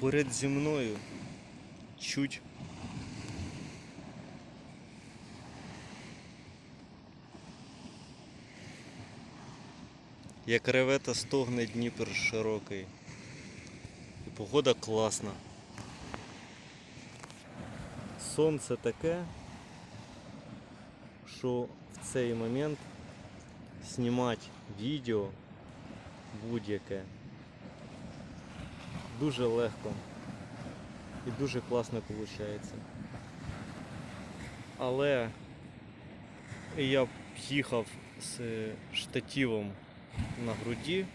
поряд зі мною чуть як ревета стогне Дніпр широкий. І погода класна. Сонце таке, що в цей момент знімати відео будь-яке дуже легко і дуже класно виходить. Але я їхав з штативом на груді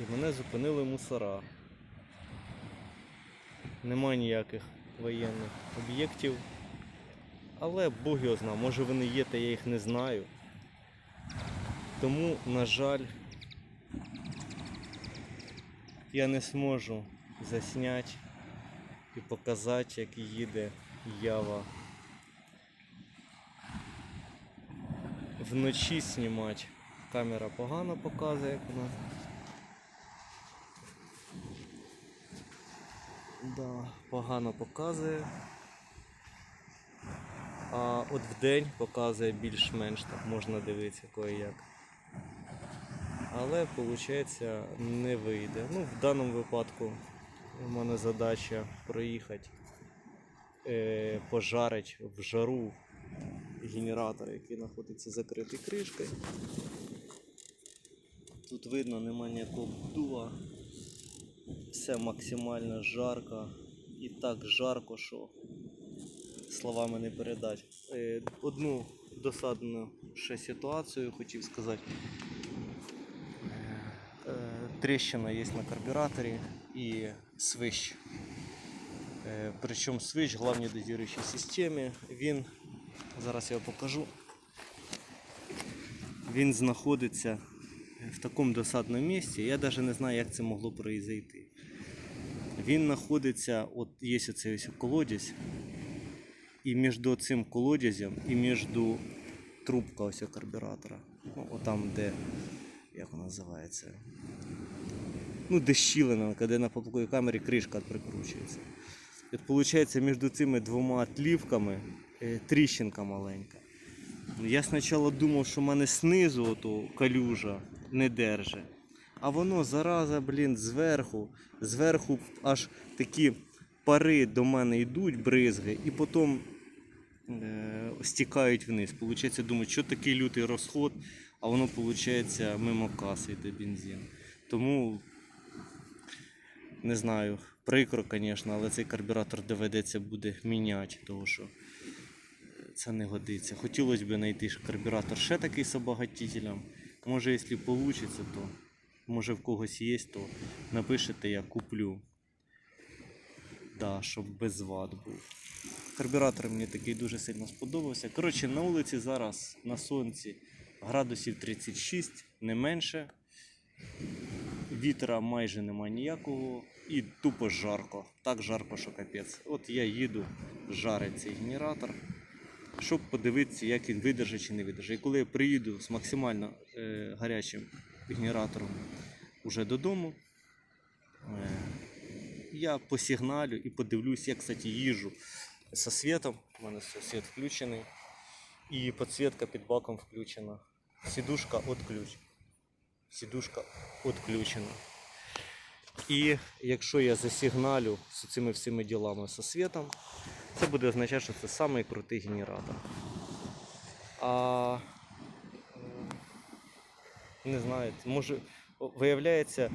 і мене зупинили мусора. Нема ніяких воєнних об'єктів. Але Бог його знає, може вони є, та я їх не знаю. Тому, на жаль, я не зможу засняти і показати, як їде ява. Вночі знімати. Камера погано показує, як вона. Да, погано показує. А от вдень показує більш-менш так можна дивитися кое як. Але виходить не вийде. Ну, в даному випадку у мене задача проїхати, е, пожарить в жару генератор, який знаходиться закритий кришкою. Тут видно, нема ніякого дуа. Все максимально жарко. І так жарко, що словами не передати. Е, Одну досадну ще ситуацію хотів сказати. Трещина є на карбюраторі і свищ. Е, Причому свищ в главній дозіруючій системі. Він, зараз я його покажу. Він знаходиться в такому досадному місці. Я навіть не знаю, як це могло произойти. Він знаходиться, от є оцей ось колодязь, і між цим колодязем і між трубка ось карбюратора. Ну, отам, де, як вона називається? Ну, де щілина, коли на поплавковій камері кришка прикручується. І От виходить, між цими двома тлівками е, тріщинка маленька. Я спочатку думав, що в мене знизу ото калюжа не держить. А воно зараза, блін, зверху, зверху аж такі пари до мене йдуть, бризги, і потім е, стікають вниз. Получається, думаю, що такий лютий розход, а воно виходить мимо каси йде бензин. Тому не знаю, прикро, звісно, але цей карбюратор доведеться буде міняти, тому що це не годиться. Хотілося б знайти карбюратор ще такий з обогатителем. Може, якщо вийде, то може в когось є, то напишете, я куплю. Да, щоб без ват був. Карбюратор мені такий дуже сильно сподобався. Коротше, на вулиці зараз на сонці градусів 36, не менше. Вітра майже нема ніякого і тупо жарко. Так жарко, що капець. От я їду, жарить цей генератор, щоб подивитися, як він видержить чи не видержить. І коли я приїду з максимально е, гарячим генератором уже додому, е, я посигналю і подивлюсь, я, кстати, їжу со світом. У мене світ включений. І підсвітка під баком включена. Сідушка відключена. Сідушка відключена. І якщо я засигналю з цими всіми ділами зі світом, це буде означати, що це самий крутий генератор. А не знаю, може виявляється,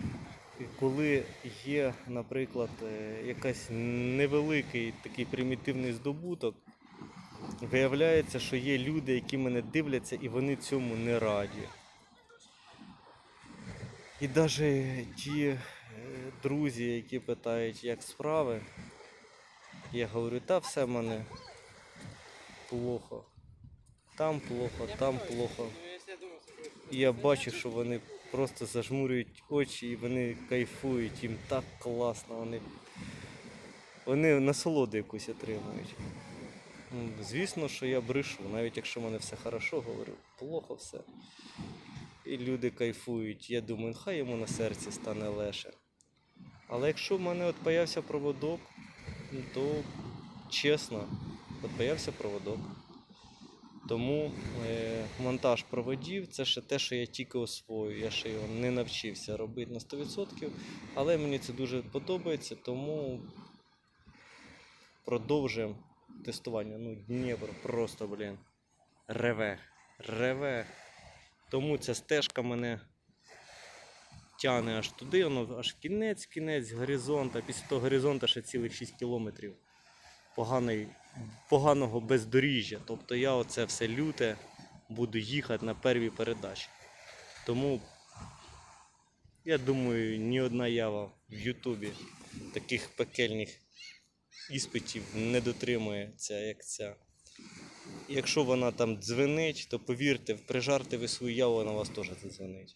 коли є, наприклад, е, якась невеликий такий примітивний здобуток, виявляється, що є люди, які мене дивляться, і вони цьому не раді. І навіть ті е, друзі, які питають, як справи, я говорю, та все в мене плохо. Там плохо, там плохо. І я бачу, що вони просто зажмурюють очі і вони кайфують, їм так класно, вони, вони насолоду якусь отримують. Ну, Звісно, що я брешу, навіть якщо в мене все хорошо, говорю, плохо все. І люди кайфують. Я думаю, хай йому на серці стане легше. Але якщо в мене от появився проводок, ну, то чесно, от появився проводок. Тому е, монтаж проводів це ще те, що я тільки освою. Я ще його не навчився робити на 100%, але мені це дуже подобається, тому продовжуємо тестування. Ну, Дніпро просто, блін, реве, реве. Тому ця стежка мене тягне аж туди, воно аж кінець, кінець горизонта. Після того горизонта ще цілих 6 кілометрів поганий, поганого бездоріжжя. Тобто я оце все люте буду їхати на первій передачі. Тому я думаю, ні одна ява в Ютубі таких пекельних іспитів не дотримується, як ця. Якщо вона там дзвенить, то повірте, прижарте ви свою яву, вона вас теж задзвенить.